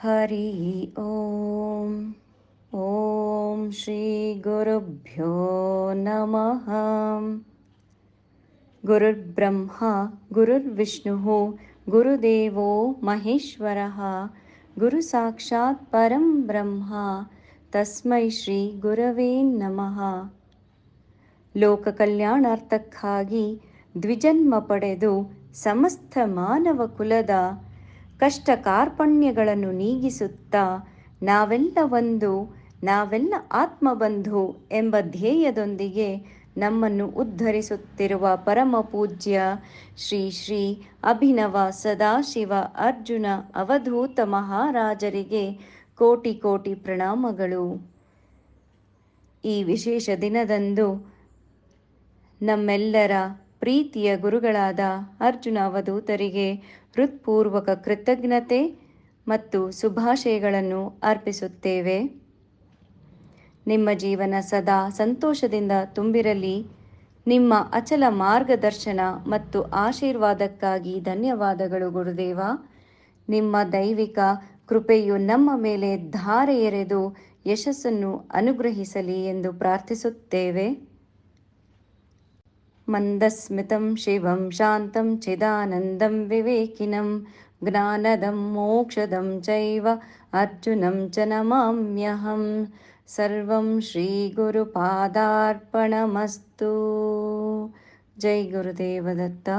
ಹರಿ ಓಂ ಓಂ ಶ್ರೀ ಗುರುಭ್ಯೋ ನಮಃ ಗುರುರ್ಬ್ರಹ್ಮ ಗುರುರ್ವಿಷ್ಣುಃ ಗುರುದೇವೋ ಮಹೇಶ್ವರಃ ಗುರು ಸಾಕ್ಷಾತ್ ಪರಂ ಬ್ರಹ್ಮ ತಸ್ಮೈ ಶ್ರೀ ಗುರವೇ ನಮಃ ಲೋಕ ಕಲ್ಯಾಣಾರ್ಥಕ್ಕಾಗಿ ದ್ವಿಜನ್ಮ ಪಡೆದು ಸಮಸ್ತ ಮಾನವ ಕುಲದ ಕಷ್ಟ ಕಾರ್ಪಣ್ಯಗಳನ್ನು ನೀಗಿಸುತ್ತಾ ನಾವೆಲ್ಲ ಒಂದು, ನಾವೆಲ್ಲ ಆತ್ಮಬಂಧು ಎಂಬ ಧ್ಯೇಯದೊಂದಿಗೆ ನಮ್ಮನ್ನು ಉದ್ಧರಿಸುತ್ತಿರುವ ಪರಮ ಪೂಜ್ಯ ಶ್ರೀ ಶ್ರೀ ಅಭಿನವ ಸದಾಶಿವ ಅರ್ಜುನ ಅವಧೂತ ಮಹಾರಾಜರಿಗೆ ಕೋಟಿ ಕೋಟಿ ಪ್ರಣಾಮಗಳು. ಈ ವಿಶೇಷ ದಿನದಂದು ನಮ್ಮೆಲ್ಲರ ಪ್ರೀತಿಯ ಗುರುಗಳಾದ ಅರ್ಜುನ ಅವಧೂತರಿಗೆ ಹೃತ್ಪೂರ್ವಕ ಕೃತಜ್ಞತೆ ಮತ್ತು ಶುಭಾಶಯಗಳನ್ನು ಅರ್ಪಿಸುತ್ತೇವೆ. ನಿಮ್ಮ ಜೀವನ ಸದಾ ಸಂತೋಷದಿಂದ ತುಂಬಿರಲಿ. ನಿಮ್ಮ ಅಚಲ ಮಾರ್ಗದರ್ಶನ ಮತ್ತು ಆಶೀರ್ವಾದಕ್ಕಾಗಿ ಧನ್ಯವಾದಗಳು ಗುರುದೇವ. ನಿಮ್ಮ ದೈವಿಕ ಕೃಪೆಯು ನಮ್ಮ ಮೇಲೆ ಧಾರೆ ಎರೆದು ಯಶಸ್ಸನ್ನು ಅನುಗ್ರಹಿಸಲಿ ಎಂದು ಪ್ರಾರ್ಥಿಸುತ್ತೇವೆ. मन्दस्मितं शिवं शान्तं चिदानन्दं विवेकिनं ज्ञानदं मोक्षदं चैव अर्जुनं च नमाम्यहं सर्वं श्रीगुरुपादार्पणमस्तु। जय गुरुदेवदत्त